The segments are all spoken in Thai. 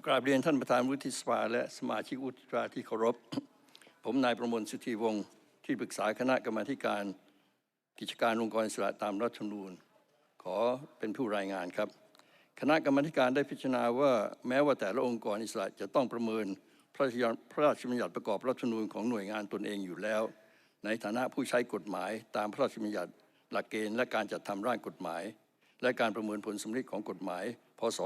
กราบเรียนท่านประธานวุฒิสภาและสมาชิกวุฒิสภาที่เคารพ ผมนายประมวลสุธีวงศ์ที่ปรึกษาคณะกรรมาการ กิจการองค์กรอิสระตามรัฐธรรมนูญ ขอเป็นผู้รายงานครับ คณะกรรมาการได้พิจารณาว่าแม้ว่าแต่ละองค์กรอิสระจะต้องประเมินพระราชบัญญัติประกอบรัฐธรรมนูญของหน่วยงานตนเองอยู่แล้ว ในฐานะผู้ใช้กฎหมายตามพระราชบัญญัติหลักเกณฑ์และการจัดทำร่างกฎหมาย และการประเมินผลสำลิดของกฎหมาย พศ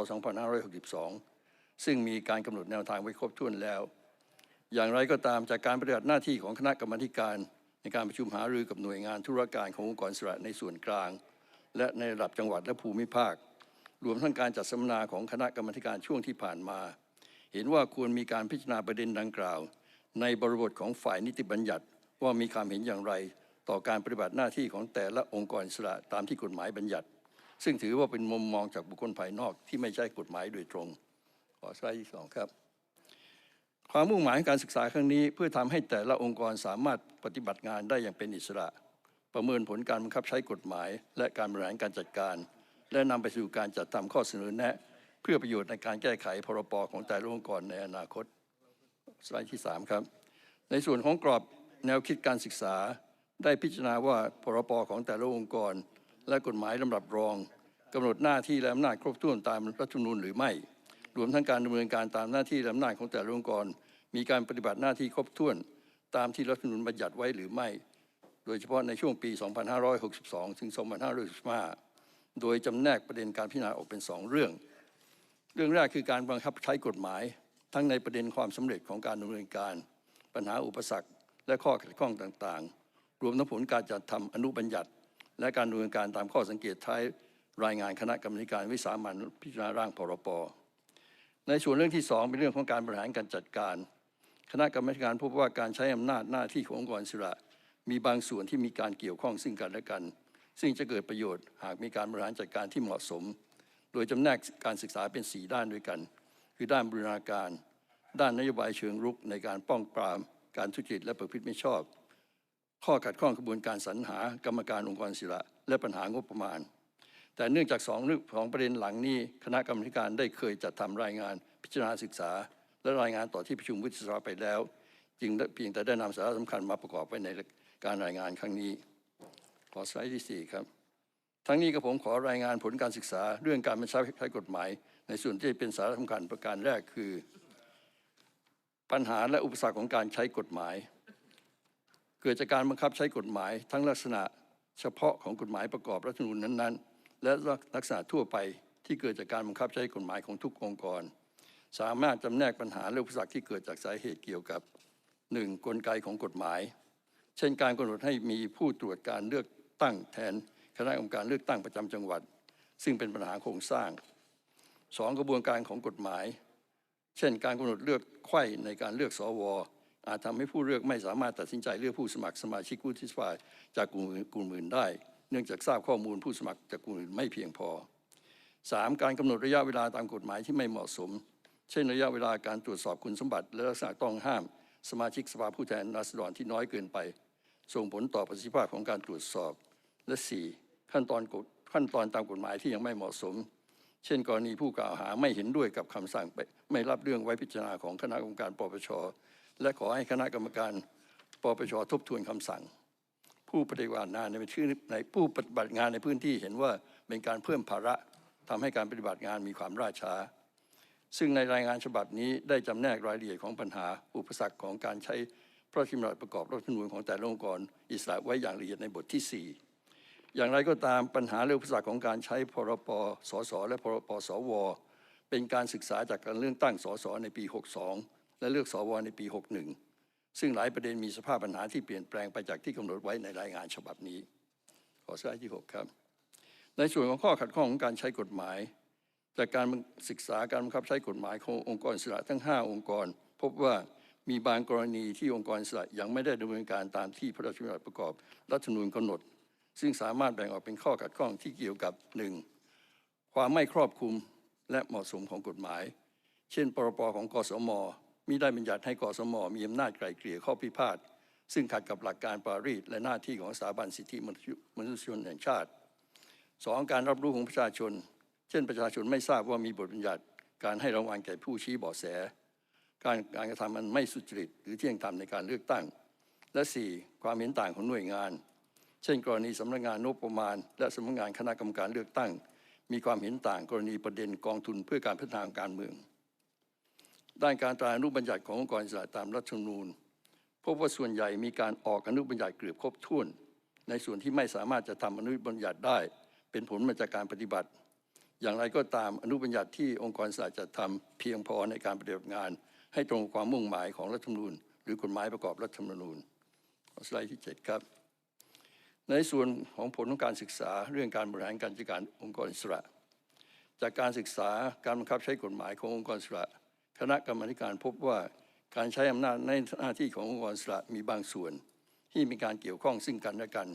2562 ซึ่งมีการกำหนดแนวทางไว้ครบถ้วนแล้ว อย่างไรก็ตามจากการปฏิบัติหน้าที่ของคณะกรรมการในการประชุมหารือกับหน่วยงานธุรการขององค์กรสระในส่วนกลาง และในระดับจังหวัดและภูมิภาค รวมทั้งการจัดสัมมนาของคณะกรรมการช่วงที่ผ่านมา เห็นว่าควรมีการพิจารณาประเด็นดังกล่าว ในบริบทของฝ่ายนิติบัญญัติว่ามีความเห็นอย่างไร ต่อการปฏิบัติหน้าที่ของแต่ละองค์กรสระตามที่กฎหมายบัญญัติ ซึ่งถือว่าเป็นมุมมองจากบุคคลภายนอกที่ไม่ใช่กฎหมายโดยตรง อสไลด์ที่สองครับ ความมุ่งหมายของการศึกษาครั้งนี้ เพื่อทำให้แต่ละองค์กรสามารถปฏิบัติงานได้อย่างเป็นอิสระ ประเมินผลการบังคับใช้กฎหมาย และการบริหารการจัดการ และนำไปสู่การจัดทำข้อเสนอแนะ เพื่อประโยชน์ในการแก้ไขพรบของแต่ละองค์กรในอนาคตสไลด์ที่ 3 ครับ ในส่วนของกรอบแนวคิดการศึกษา ได้พิจารณาว่าพรบของแต่ละองค์กร และกฎหมายลำดับรองกำหนดหน้าที่และอำนาจครบถ้วนตามรัฐธรรมนูญหรือไม่ รวมทั้งการดำเนินการตามหน้าที่และอำนาจของแต่ละองค์กร มีการปฏิบัติหน้าที่ครบถ้วน ตามที่รัฐธรรมนูญบัญญัติไว้หรือไม่ โดยเฉพาะในช่วงปี 2562 ถึง 2565 โดยจำแนกประเด็นการพิจารณาออกเป็นสองเรื่อง เรื่องแรกคือการบังคับใช้กฎหมาย ทั้งในประเด็นความสำเร็จของการดำเนินการ ปัญหาอุปสรรค และข้อขัดข้องต่างๆ รวมทั้งผลการจัดทำอนุบัญญัติ และการดำเนินการตามข้อสังเกตท้ายรายงานคณะกรรมการวิสามันพิจารณาร่างพรป ในส่วนเรื่องที่สองเป็นเรื่องของการบริหารการจัดการ คณะกรรมการพบว่าการใช้อำนาจหน้าที่ขององค์กรอิระมีบางส่วนที่มีการเกี่ยวข้องซึ่งกันและกัน ซึ่งจะเกิดประโยชน์หากมีการบริหารจัดการที่เหมาะสม โดยจำแนกการศึกษาเป็น 4 ด้านด้วยกัน คือด้านบริหารการ ด้านนโยบายเชิงรุกในการป้องปราม การทุจริตและประพฤติไม่ชอบ ข้อขัดข้องกระบวนการสรรหากรรมการองค์กรอิระและปัญหางบประมาณ แต่เนื่องจากสองเรื่องของประเด็นหลังนี้คณะกรรมการได้เคยจัดทำรายงานพิจารณาศึกษา และรายงานต่อที่ประชุมวุฒิสภาไปแล้ว จึงเพียงแต่ได้นำสาระสำคัญมาประกอบไว้ในการรายงานครั้งนี้ ขอสไลด์ที่ 4 ครับ ทั้งนี้ก็ผมขอรายงานผลการศึกษา เรื่องการบัญชาใช้กฎหมาย ในส่วนที่เป็นสาระสำคัญประการแรกคือ ปัญหาและอุปสรรคของการใช้กฎหมาย เกิดจากการบังคับใช้กฎหมาย ทั้งลักษณะเฉพาะของกฎหมายประกอบรัฐธรรมนูญนั้นๆ และลักษณะทั่วไปที่เกิดจากการบังคับใช้กฎหมายของทุกองค์กร สามารถจำแนกปัญหาและอุปสรรคที่เกิดจากสาเหตุเกี่ยวกับ 1. กลไกของกฎหมาย เช่นการกำหนดให้มีผู้ตรวจการเลือกตั้งแทนคณะกรรมการเลือกตั้งประจำจังหวัด ซึ่งเป็นปัญหาโครงสร้าง 2. กระบวนการของกฎหมาย เช่น การกำหนดเลือกไข้ในการเลือกสวอาจทำให้ผู้เลือกไม่สามารถตัดสินใจเลือกผู้สมัครสมาชิกวุฒิสภาจากกลุ่มกลุ่มอื่นได้ เนื่องจากทราบข้อมูลผู้สมัครจากกลุ่มอื่นไม่เพียงพอ 3. การกำหนดระยะเวลาตามกฎหมายที่ไม่เหมาะสม เช่นระยะเวลาการตรวจสอบคุณสมบัติและลักษณะต้องห้าม สมาชิกสภาผู้แทนราษฎรที่น้อยเกินไป ส่งผลต่อประสิทธิภาพของการตรวจสอบ และ 4. ขั้นตอนกฎขั้นตอนตามกฎหมายที่ยังไม่เหมาะสม เช่น กรณีผู้กล่าวหาไม่เห็นด้วยกับคำสั่งไปไม่รับเรื่องไว้พิจารณาของคณะกรรมการปปชและขอให้คณะกรรมการปปชทบทวนคำสั่ง ผู้ปฏิบัติงานในพื้นที่ในผู้ปฏิบัติงานในพื้นที่เห็นว่าเป็นการเพิ่มภาระทำให้การปฏิบัติงานมีความล่าช้า ซึ่งในรายงานฉบับนี้ได้จำแนกรายละเอียดของปัญหาอุปสรรคของการใช้พระราชบัญญัติประกอบรัฐธรรมนูญของแต่ละองค์กรอิสระไว้อย่างละเอียดในบทที่ 4 อย่างไรก็ตามปัญหาและอุปสรรคของการใช้พรปสสและพรปสว เป็นการศึกษาจากการเลือกตั้งสสในปี 62 และเลือกสวในปี 61 ซึ่งหลายประเด็นมีสภาพปัญหาที่เปลี่ยนแปลงไปจากที่กำหนดไว้ในรายงานฉบับนี้ ขอสไลด์ที่ 6 ครับ ในส่วนของข้อขัดข้องของการใช้กฎหมาย จากการศึกษาการบังคับใช้กฎหมายขององค์กรอิสระทั้ง 5 องค์กร พบว่ามีบางกรณีที่องค์กรอิสระยังไม่ได้ดำเนินการตามที่พระราชบัญญัติประกอบรัฐธรรมนูญกำหนด ซึ่งสามารถแบ่งออกเป็นข้อขัดข้องที่เกี่ยวกับ 1. ความไม่ครอบคลุมและเหมาะสมของกฎหมาย เช่นปรปของกสม มิได้บัญญัติให้กสมมีอำนาจไกล่เกลี่ยข้อพิพาทซึ่งขัดกับหลักการปารีสและหน้าที่ของสถาบันสิทธิมนุษยชนแห่งชาติสองการรับรู้ของประชาชน เช่นประชาชนไม่ทราบว่ามีบทบัญญัติ การให้รางวัลแก่ผู้ชี้เบาะแส การการกระทำมันไม่สุจริต หรือเที่ยงธรรมในการเลือกตั้ง และ 4. ความเห็นต่างของหน่วยงาน เช่น กรณีสำนักงานงบประมาณ และสำนักงานคณะกรรมการเลือกตั้ง มีความเห็นต่างกรณีประเด็นกองทุนเพื่อการพัฒนาการเมือง ด้านการตราอนุบัญญัติขององค์กรอิสระตามรัฐธรรมนูญพบว่าส่วนใหญ่มีการออกอนุบัญญัติเกือบครบถ้วน ในส่วนที่ไม่สามารถจะทำอนุบัญญัติได้ เป็นผลมาจากการปฏิบัติ อย่างไรก็ตามอนุบัญญัติที่องค์กรอิสระจะทำเพียงพอในการปฏิบัติงาน ให้ตรงความมุ่งหมายของรัฐธรรมนูญ หรือกฎหมายประกอบรัฐธรรมนูญสไลด์ที่ 7 ครับ ในส่วนของผลของการศึกษาเรื่องการบริหารการจัดการองค์กรอิสระ จากการศึกษาการบังคับใช้กฎหมายขององค์กรอิสระ คณะกรรมการพบว่าการใช้อำนาจในหน้าที่ขององค์กรสระมีบางส่วน ที่มีการเกี่ยวข้องซึ่งกันและกัน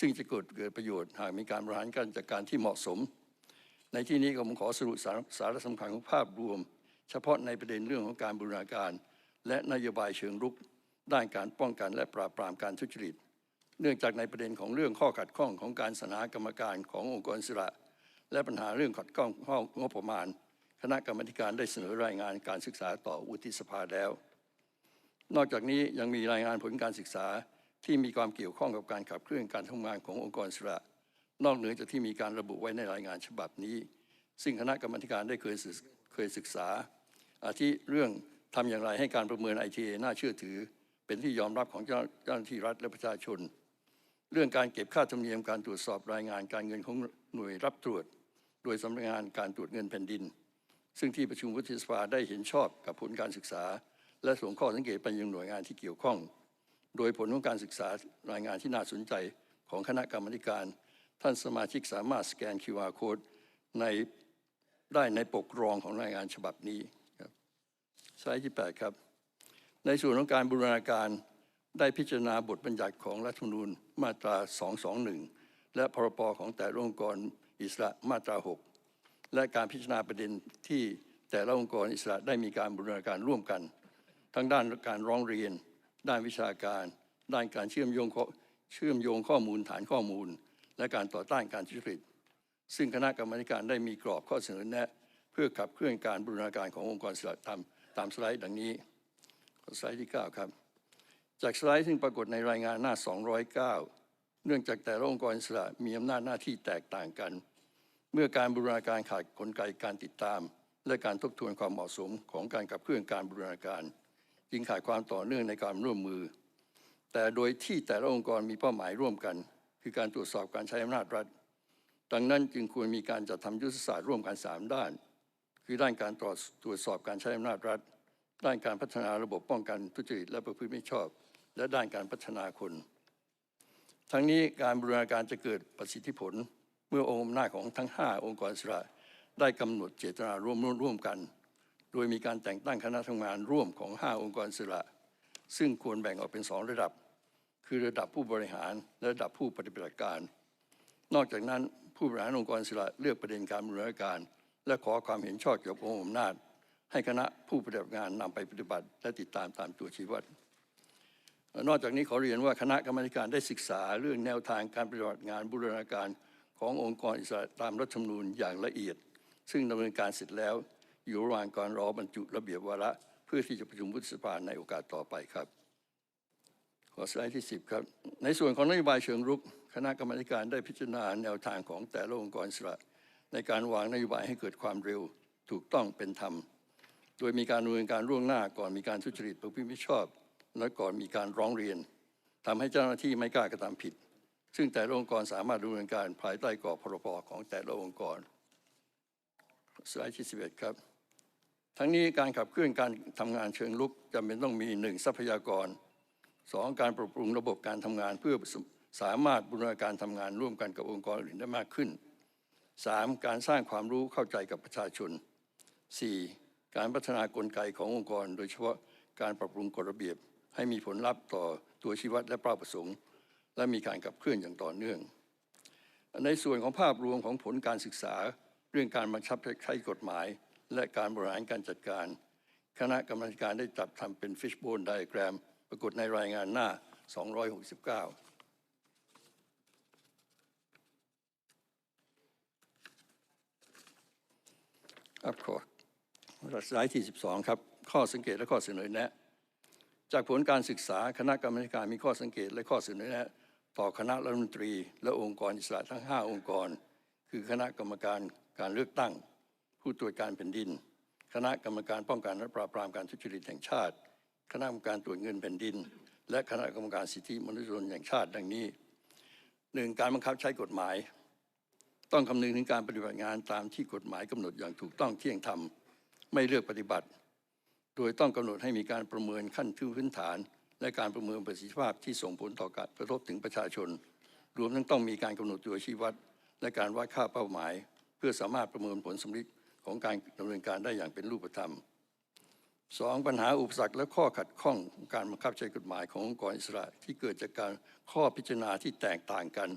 ซึ่งจะเกิดเกิดประโยชน์หากมีการบริหารการจัดการที่เหมาะสม ในที่นี้ผมขอสรุปสาระสาระสำคัญของภาพรวม เฉพาะในประเด็นเรื่องของการบูรณาการ และนโยบายเชิงรุก ด้านการป้องกันและปราบปรามการทุจริต เนื่องจากในประเด็นของเรื่องข้อขัดข้องของการสนากรรมการขององค์กรสระและปัญหาเรื่องขัดข้องข้องบประมาณ คณะกรรมการได้เสนอรายงานการศึกษาต่อวุฒิสภาแล้ว นอกจากนี้ยังมีรายงานผลการศึกษาที่มีความเกี่ยวข้องกับการขับเคลื่อนการทำงานขององค์กรสระนอกเหนือจากที่มีการระบุไว้ในรายงานฉบับนี้ ซึ่งคณะกรรมการได้เคยศึกเคยศึกษา อาทิเรื่องทำอย่างไรให้การประเมินไอทีน่าเชื่อถือ เป็นที่ยอมรับของเจ้าเจ้าหน้าที่รัฐและประชาชน เรื่องการเก็บค่าธรรมเนียมการตรวจสอบรายงานการเงินของหน่วยรับตรวจ โดยสำนักงานการตรวจเงินแผ่นดิน ซึ่งที่ประชุมวุฒิสภาได้เห็นชอบกับผลการศึกษา และส่งข้อสังเกตไปยังหน่วยงานที่เกี่ยวข้อง โดยผลของการศึกษารายงานที่น่าสนใจของคณะกรรมาธิการ ท่านสมาชิกสามารถสแกน QR code ในได้ในปกรองของรายงานฉบับนี้ครับสไลด์ที่ 8 ครับ ในส่วนของการบูรณาการได้พิจารณาบทบัญญัติของรัฐธรรมนูญมาตรา 221 และพรบของแต่ละองค์กรอิสระมาตรา 6 และการพิจารณาประเด็นที่แต่ละองค์กรอิสระได้มีการบูรณาการร่วมกัน ทั้งด้านการร้องเรียน ด้านวิชาการ ด้านการเชื่อมโยงข้อเชื่อมโยงข้อมูลฐานข้อมูล และการต่อต้านการทุจริต ซึ่งคณะกรรมการได้มีกรอบข้อเสนอแนะ เพื่อขับเคลื่อนการบูรณาการขององค์กรอิสระตามตามสไลด์ดังนี้สไลด์ที่ 9 ครับ จากสไลด์ซึ่งปรากฏในรายงานหน้า 209 เนื่องจากแต่ละองค์กรอิสระมีอำนาจหน้าที่แตกต่างกัน เมื่อการบูรณาการขาดกลไกการติดตาม และการทบทวนความเหมาะสมของการขับเคลื่อนการบูรณาการ จึงขาดความต่อเนื่องในการร่วมมือ แต่โดยที่แต่ละองค์กรมีเป้าหมายร่วมกัน คือการตรวจสอบการใช้อำนาจรัฐ ดังนั้นจึงควรมีการจัดทำยุทธศาสตร์ร่วมกัน 3 ด้าน คือด้านการตรวจตรวจสอบการใช้อำนาจรัฐ ด้านการพัฒนาระบบป้องกันทุจริตและประพฤติไม่ชอบ และด้านการพัฒนาคน ทั้งนี้การบูรณาการจะเกิดประสิทธิผล เมื่อองค์อำนาจของทั้ง 5 องค์กรอิสระได้กำหนดเจตนาร่วมร่วมกัน โดยมีการแต่งตั้งคณะทำงานร่วมของ 5 องค์กรอิสระ ซึ่งควรแบ่งออกเป็นสองระดับ คือระดับผู้บริหารและระดับผู้ปฏิบัติการ นอกจากนั้นผู้บริหารองค์กรอิสระเลือกประเด็นการบูรณาการ และขอความเห็นชอบเกี่ยวกับองค์อำนาจ ให้คณะผู้ปฏิบัติงานนำไปปฏิบัติ และติดตามตามตัวชี้วัดนอกจากนี้ขอเรียนว่าคณะกรรมการได้ศึกษาเรื่องแนวทางการปฏิบัติงานบูรณาการ ขององค์กรอิสระตามรัฐธรรมนูญอย่างละเอียด ซึ่งดำเนินการเสร็จแล้ว อยู่ระหว่างการรอบรรจุระเบียบวาระ เพื่อที่จะประชุมวุฒิสภาในโอกาสต่อไปครับ ขอสไลด์ที่ 10 ครับ ในส่วนของนโยบายเชิงรุก คณะกรรมการได้พิจารณาแนวทางของแต่ละองค์กรอิสระ ในการวางนโยบายให้เกิดความเร็ว ถูกต้องเป็นธรรม โดยมีการดำเนินการล่วงหน้าก่อนมีการทุจริตประพฤติมิชอบ และก่อนมีการร้องเรียนทำให้เจ้าหน้าที่ไม่กล้ากระทำผิด ซึ่งแต่ละองค์กรสามารถดำเนินการภายใต้กรอบพรบของแต่ละองค์กรสไลด์ที่11 ครับ ทั้งนี้การขับเคลื่อนการทำงานเชิงลุกจำเป็นต้องมีหนึ่งทรัพยากรสองการปรับปรุงระบบการทำงานเพื่อสามารถบูรณาการทำงานร่วมกันกับองค์กรอื่นได้มากขึ้นสามการสร้างความรู้เข้าใจกับประชาชนสี่การพัฒนากลไกขององค์กร โดยเฉพาะการปรับปรุงกฎระเบียบ ให้มีผลลัพธ์ต่อตัวชีวัดและเป้าประสงค์ และมีการขับเคลื่อนอย่างต่อเนื่อง ในส่วนของภาพรวมของผลการศึกษา เรื่องการบังคับใช้กฎหมาย และการบริหารการจัดการ คณะกรรมการได้จัดทำเป็น fishbone diagram ปรากฏในรายงานหน้า 269ครับขอสไลด์ที่ 12 ครับ ข้อสังเกตและข้อเสนอแนะ จากผลการศึกษาคณะกรรมการมีข้อสังเกตและข้อเสนอแนะ ต่อคณะรัฐมนตรี และองค์กรอิสระทั้ง 5 องค์กร คือคณะกรรมการการเลือกตั้ง ผู้ตรวจการแผ่นดิน คณะกรรมการป้องกันและปราบปรามการทุจริตแห่งชาติ คณะกรรมการตรวจเงินแผ่นดิน และคณะกรรมการสิทธิมนุษยชนแห่งชาติดังนี้หนึ่งการบังคับใช้กฎหมาย ต้องคำนึงถึงการปฏิบัติงานตามที่กฎหมายกำหนดอย่างถูกต้องเที่ยงธรรมไม่เลือกปฏิบัติ โดยต้องกำหนดให้มีการประเมินขั้นพื้นฐาน และการประเมินประสิทธิภาพที่ส่งผลต่อการกระทบถึงประชาชน รวมทั้งต้องมีการกำหนดตัวชี้วัด และการวัดค่าเป้าหมาย เพื่อสามารถประเมินผลสำลิดของการดำเนินการได้อย่างเป็นรูปธรรมสองปัญหาอุปสรรคและข้อขัดข้องการบังคับใช้กฎหมายขององค์กรอิสระ ที่เกิดจากการข้อพิจารณาที่แตกต่างกัน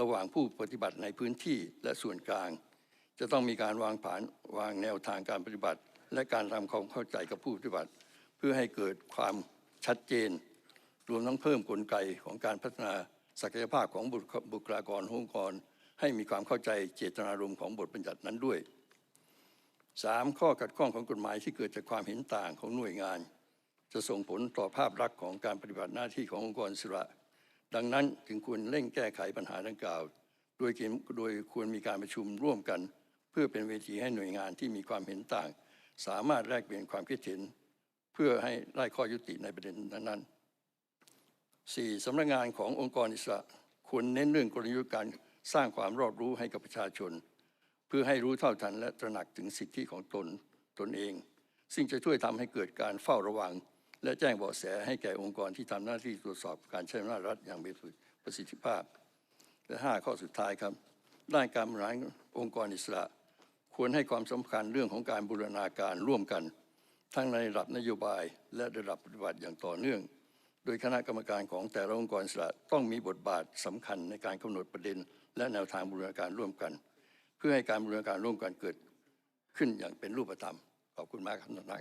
ระหว่างผู้ปฏิบัติในพื้นที่และส่วนกลาง จะต้องมีการวางผานวางแนวทางการปฏิบัติ และการทำความเข้าใจกับผู้ปฏิบัติ เพื่อให้เกิดความ ชัดเจน รวมทั้งเพิ่มกลไกของการพัฒนาศักยภาพของบุคลากรองค์กร ให้มีความเข้าใจเจตนารมณ์ของบทบัญญัตินั้นด้วย 3. ข้อขัดข้องของกฎหมายที่เกิดจากความเห็นต่างของหน่วยงาน จะส่งผลต่อภาพลักษณ์ของการปฏิบัติหน้าที่ขององค์กรสระ ดังนั้นจึงควรเร่งแก้ไขปัญหาดังกล่าว โดยเกณฑ์โดยควรมีการประชุมร่วมกัน เพื่อเป็นเวทีให้หน่วยงานที่มีความเห็นต่าง สามารถแลกเปลี่ยนความคิดเห็น เพื่อให้ได้ข้อยุติในประเด็นนั้นๆ 4. สำนักงานขององค์กรอิสระควรเน้นเรื่องกลยุทธ์การสร้างความรอบรู้ให้กับประชาชน เพื่อให้รู้เท่าทันและตระหนักถึงสิทธิของตนตนเอง ซึ่งจะช่วยทำให้เกิดการเฝ้าระวัง และแจ้งเบาะแสให้แก่องค์กรที่ทำหน้าที่ตรวจสอบการใช้อำนาจรัฐอย่างมีประสิทธิภาพ และห้าข้อสุดท้ายครับด้านการบริหารองค์กรอิสระ ควรให้ความสำคัญเรื่องของการบูรณาการร่วมกัน ทั้งในระดับนโยบายและระดับปฏิบัติอย่างต่อเนื่อง โดยคณะกรรมการของแต่ละองค์กรสระต้องมีบทบาทสำคัญในการกำหนดประเด็น และแนวทางบูรณาการร่วมกัน เพื่อให้การบูรณาการร่วมกันเกิดขึ้นอย่างเป็นรูปธรรมขอบคุณมากครับท่านประธาน